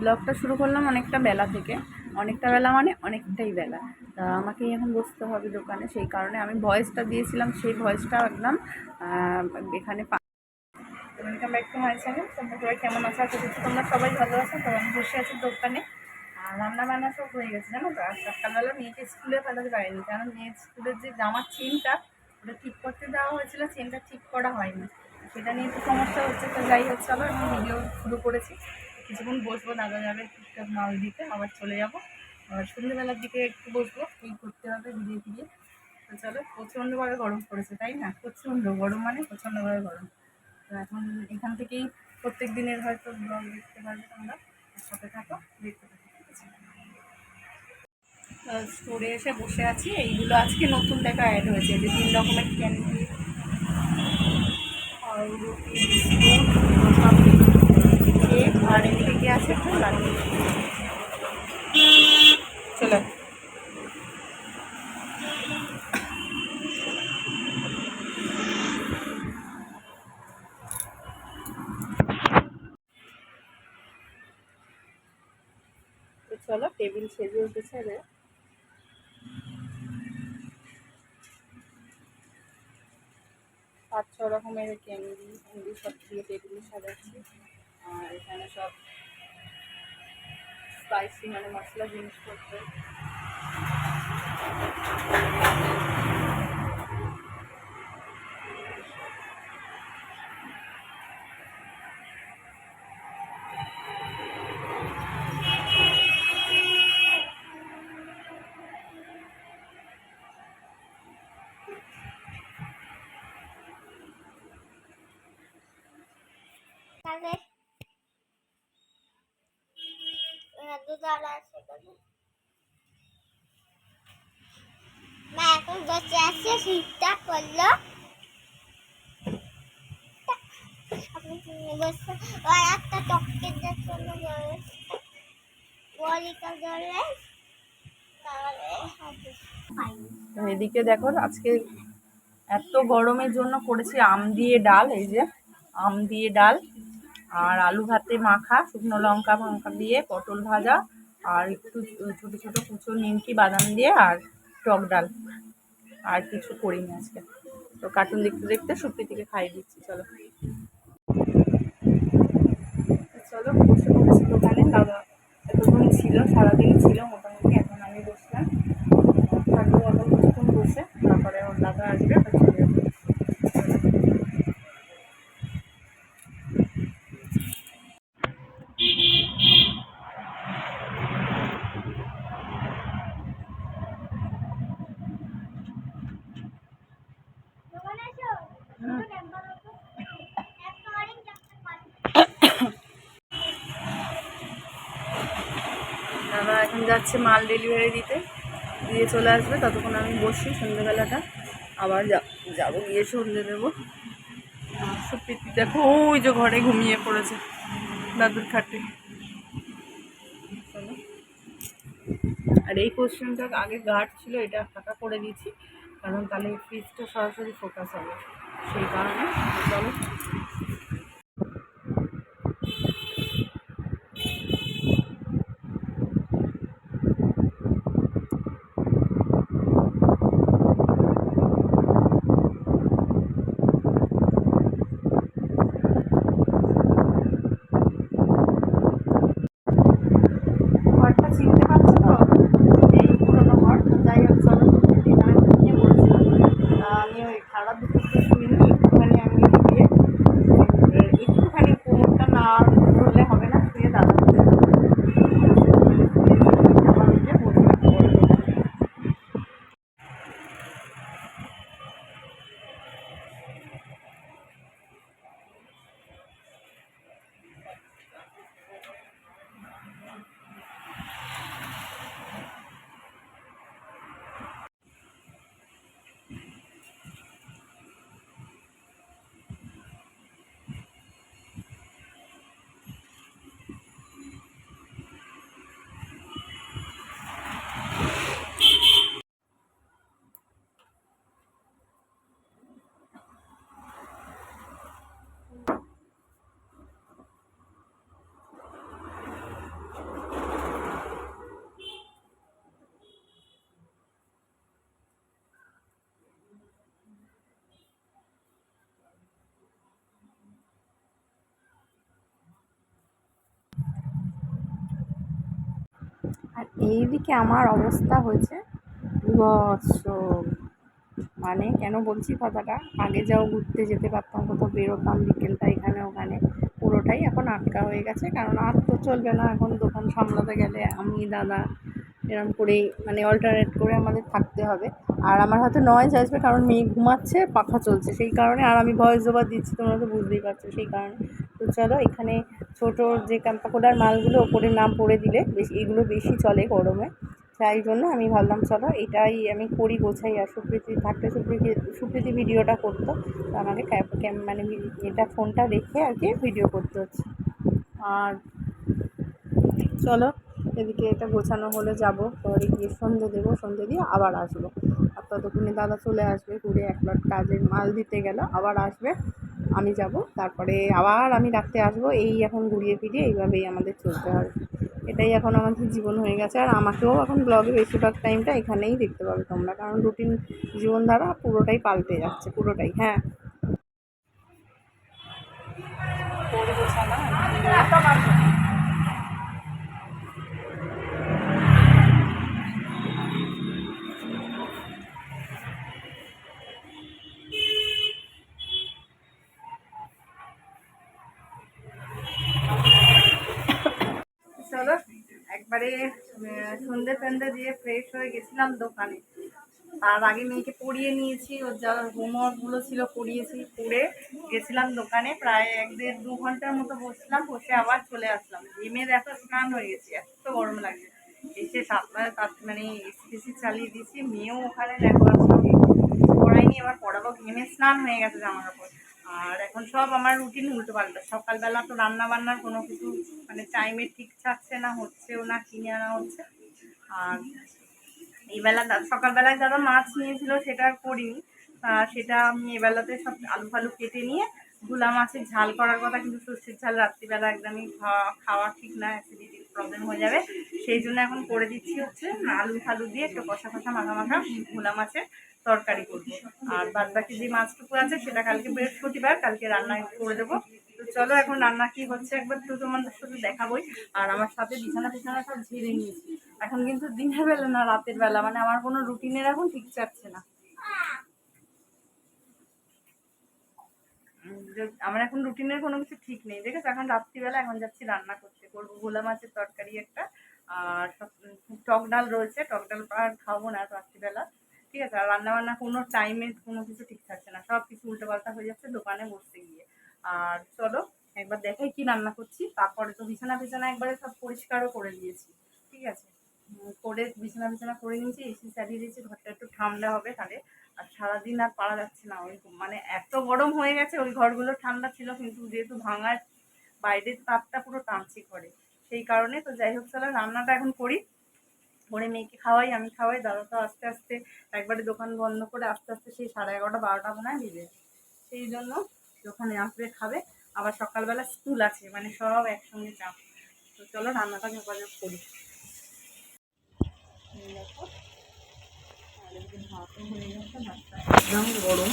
ব্লগটা শুরু করলাম অনেকটা বেলা থেকে। অনেকটা বেলা মানে অনেকটাই বেলা। তা আমাকেই এখন বসতে হবে দোকানে, সেই কারণে আমি ভয়েসটা দিয়েছিলাম, সেই ভয়েসটা একদম এখানে welcome back to my channel. তোমরা সবাই কেমন আছো? আশা করছি তোমরা সবাই ভালো আছো। তো আমি বসে আছি দোকানে। আর রান্না বান্না সব হয়ে গেছে, জানো তো? আর সকালবেলা মেয়েকে স্কুলে পাঠাতে পারিনি, কারণ মেয়ের স্কুলের যে জামার চেনটা, ওটা ঠিক করতে দেওয়া হয়েছিল, চেনটা ঠিক করা হয়নি। সেটা নিয়ে একটু সমস্যা হচ্ছে, তো যাই হোক, চলো আমি ভিডিও শুরু করেছি। কিছুক্ষণ বসবো দাদা যাবে টুকটাক মাল দিতে, আবার চলে যাব। আর সন্ধ্যেবেলার দিকে একটু বসবো এই করতে হবে ভিডিও ফিডিয়ে তো চলো, প্রচণ্ডভাবে গরম পড়েছে, তাই না? প্রচণ্ড গরম মানে প্রচণ্ডভাবে গরম। তো এখন এখান থেকেই প্রত্যেক দিনের হয়তো ব্লগ দেখতে পারবে তোমরা। সাথে থাকো, দেখতে থাকো স্টোরে এসে বসে আছি। এইগুলো আজকে নতুন দেখা অ্যাড হয়েছে, যে তিন রকমের ক্যান্ডি আর আর এদিকে কি আছে একটু? লাড্ডু চলো। চলো, টেবিল সেজে উঠেছে রে পাঁচ ছ রকমের ক্যান্ডি ক্যান্ডি সব দিয়ে টেবিলে সাজাচ্ছি। আর এখানে সব স্পাইসি মানে মশলা জিনিসপত্র। আছে মা এখন বসে আছে শীতটা তো এদিকে দেখো, আজকে এত গরমের জন্য করেছি আম দিয়ে ডাল, এই যে আম দিয়ে ডাল। আর আলু ভাতে মাখা, শুকনো লঙ্কা ফঙ্কা দিয়ে পটল ভাজা, আর একটু ছোটো ছোটো কুচো নিমকি বাদাম দিয়ে আর টক ডাল। আর কিছু করিনি আজকে। তো কার্টুন দেখতে দেখতে সুপ্রীতিকে খাইয়ে দিচ্ছি, চলো। চলো, বসে পড়েছি দোকানে, দাদা এতক্ষণ ছিল, সারাদিন ছিল মোটামুটি এখন আমি বসলাম থাকব এখন কিছুক্ষণ বসে তারপরে ওর দাদা আসবে আবার চলে যাবে দোকানে এসো হুম। একটা অরেঞ্জ একটা পানি দাদা এখন যাচ্ছে মাল ডেলিভারি দিতে, দিয়ে চলে আসবে, ততক্ষণ আমি বসি সন্ধ্যেবেলাটা। আবার যাব, গিয়ে সন্ধ্যে দেবো। সুপ্রীতি দেখো, ওই যে ঘরে ঘুমিয়ে পড়েছে দাদুর খাটে। আর এই কোশ্চেনটা আগে গার্ড ছিল, এটা ফাঁকা করে দিয়েছি, কারণ তাহলে ফ্রিজটা সরাসরি ফোকাস হবে। সেই কারণে, চলো ঘরটা চিনতে পারছ তো এই পুরোনো ঘর তো যাই হোক চলো এখানে ঘুমিয়ে পড়েছিলাম তা আমি ওই খারাপ দুপুরটা শুইনি একটুখানি আমি গিয়ে আর এইদিকে আমার অবস্থা হয়েছে বিভৎস মানে কেন বলছি কথাটা? আগে যাও ঘুরতে যেতে পারতাম, কোথাও বেরোতাম, বিকেলটা এখানে ওখানে। পুরোটাই এখন আটকা হয়ে গেছে, কারণ আর তো চলবে না। এখন দোকান সামলাতে গেলে আমি, দাদা এরকম করেই মানে অল্টারনেট করে আমাদের থাকতে হবে। আর আমার হাতে নয়েজ আসবে কারণ মেয়ে ঘুমাচ্ছে, পাখা চলছে। সেই কারণে আর আমি ভয়েস ওভার দিচ্ছি, তোমরা তো বুঝতেই পারছ, সেই কারণে। তো চলো, এখানে ছোটো যে ক্যাম্পাকোডার মালগুলো ওপরে নাম পড়ে দিলে, বেশি, এগুলো বেশি চলে গরমে। তাই জন্য আমি ভাবলাম, চলো, এটাই আমি করি, গোছাই। আর সুপ্রীতি, থাকতে সুপ্রীতি সুপ্রীতি ভিডিওটা করতো। তো আমাকে ক্যাম- মানে এটা ফোনটা রেখে আর কি ভিডিও করতে হচ্ছে। আর চলো, এদিকে এটা গোছানো হলে যাব। পরে গিয়ে সন্ধে দেবো, সন্ধে দিয়ে আবার আসব। আর ততক্ষণে দাদা চলে আসবে, ঘুরে এক কাজের মাল দিতে গেল, আবার আসবে। আমি যাব। তারপরে আবার আমি রাখতে আসব। এই এখন ঘুরিয়ে ফিরিয়ে এইভাবেই আমাদের চলতে হবে এটাই এখন আমাদের জীবন হয়ে গেছে। আর আমাকেও এখন ব্লগে বেশিরভাগ টাইমটা এখানেই দেখতে পাবে তোমরা। কারণ রুটিন জীবনধারা পুরোটাই পাল্টে যাচ্ছে, পুরোটাই হ্যাঁ। চলো একবারে আহ, সন্ধে ফন্ধে দিয়ে ফ্রেশ হয়ে গেছিলাম দোকানে। আর আগে মেয়েকে পড়িয়ে নিয়েছি ওর যা হোমওয়ার্কগুলো ছিল পড়িয়েছি পড়ে গেছিলাম দোকানে। প্রায় এক দেড় দু ঘণ্টার মতো বসলাম বসে আবার চলে আসলাম। ঘেমে দেখো স্নান হয়ে গেছি এত গরম লাগছে এসে সাতটায় তার মানে এসি চালিয়ে দিয়েছি মেয়েও ওখানে দেখো পড়াইনি এবার পড়াবো। ঘেমে স্নান হয়ে গেছে জামা কাপড় আর এখন সব আমার রুটিন উল্টো পাল্টা সকালবেলা তো রান্না বান্নার কোনো কিছু মানে টাইমে ঠিক থাকছে না, হচ্ছেও না কিনে আনা হচ্ছে। আর এইবেলা সকালবেলায় দাদা মাছ নিয়েছিল, সেটা করিনি। সেটা আমি এবেলাতে সব আলু ফালু কেটে নিয়ে ভোলা মাছের ঝাল করার কথা, কিন্তু সর্ষের ঝাল রাত্রিবেলা একদমই খাওয়া খাওয়া ঠিক না অ্যাসিডিটির প্রবলেম হয়ে যাবে। সেই জন্য এখন করে দিচ্ছি হচ্ছে আলু ফালু দিয়ে একটু কষা কষা মাখা মাখা ভোলা মাছের তরকারি করব। আর বাদ বাকি যে মাছটুকু আছে, সেটা কালকে বৃহস্পতিবার, কালকে রান্না করে দেবো। তো চলো এখন রান্না কি হচ্ছে একবার তো তোমাদের সাথে দেখাবোই। আর আমার সাথে বিছানা টিছানা সব ঝেড়ে নিয়েছি। এখন কিন্তু দিনের বেলা না, রাতের বেলা। মানে আমার কোনো রুটিনের এখন ঠিক চাচ্ছে না। আমার এখন রুটিনের কোনো কিছু ঠিক নেই। দেখেছ? এখন রাত্রিবেলা এখন যাচ্ছি রান্না করতে। করব গোলা মাছের তরকারি একটা। আর টক ডাল রয়েছে। টক ডাল আর খাব না রাত্রিবেলা। ঠিক আছে, আর রান্না বান্না কোনো টাইমে কোনো কিছু ঠিক থাকছে না। সব কিছু উল্টো পাল্টা হয়ে যাচ্ছে, দোকানে বসতে গিয়ে। আর চলো, একবার দেখাই কি রান্না করছি। তারপরে তো বিছানা বিছানা একবারে সব পরিষ্কারও করে দিয়েছি, ঠিক আছে? করে বিছানা বিছানা করে নিয়েছি এসি চালিয়ে দিয়েছি, ঘরটা একটু ঠান্ডা হবে তাহলে। আর সারাদিন আর পারা যাচ্ছে না ওই মানে এত গরম হয়ে গেছে, ওই ঘরগুলো ঠান্ডা ছিল, কিন্তু যেহেতু ভাঙার বাইরের তাপটা পুরো টানছে ঘরে। সেই কারণে তো যাই হোক, চলো রান্নাটা এখন করি। করে মেয়েকে খাওয়াই, আমি খাওয়াই দাদা তো আস্তে আস্তে একবারে দোকান বন্ধ করে আস্তে আস্তে সেই সাড়ে এগারোটা, বারোটা মনে হয় দিবে সেই জন্য দোকানে আসবে, খাবে। আবার সকালবেলা স্কুল আছে মানে সব একসঙ্গে চাপ তো চলো রান্নাটা যোগাযোগ করি। একদম গরম।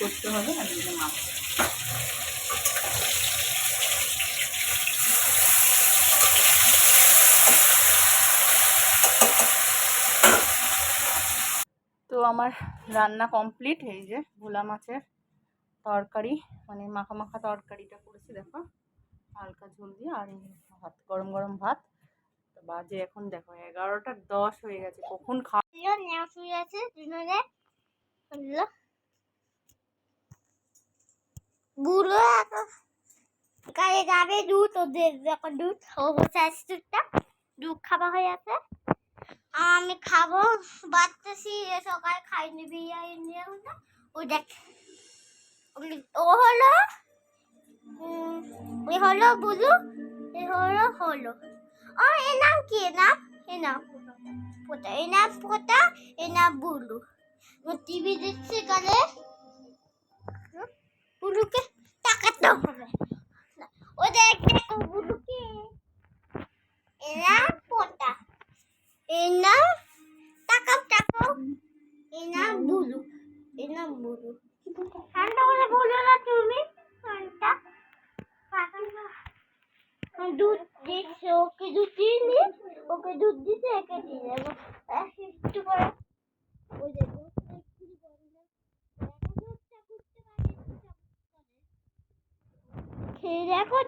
করতে হবে, আর মাছ। আমার রান্না কমপ্লিট এই যে ভোলা মাছের তরকারি মানে মাখা মাখা তরকারিটা করেছি, দেখো। হালকা ঝোল দিয়ে, আর ভাত, গরম গরম ভাত। বাজে এখন, দেখো, এগারোটা দশ হয়ে গেছে, কখন খাওয়া শুয়ে গায়ে যাবে দুধ, ওদের এখন দুধ। ও বসে দুধটা দুধ খাওয়া হয়ে আছে। আমি খাব বাচ্চাছি সকালে খাইনি, বিরিয়ানি ও দেখ ও হলো এ হলো বুলু, এ হলো হলো। ও এর নাম কি? এর নাম এর নাম পোতা এর নাম পোতা এর নাম বুলু। টিভি দেখছে কালে বুলুকে তাকাতে হবে। ও দেখ দুধ দিচ্ছে, ওকে দুধ দিয়ে ওকে দুধ দিতে একে দিয়ে একটু করে ওই খেয়ে দেখো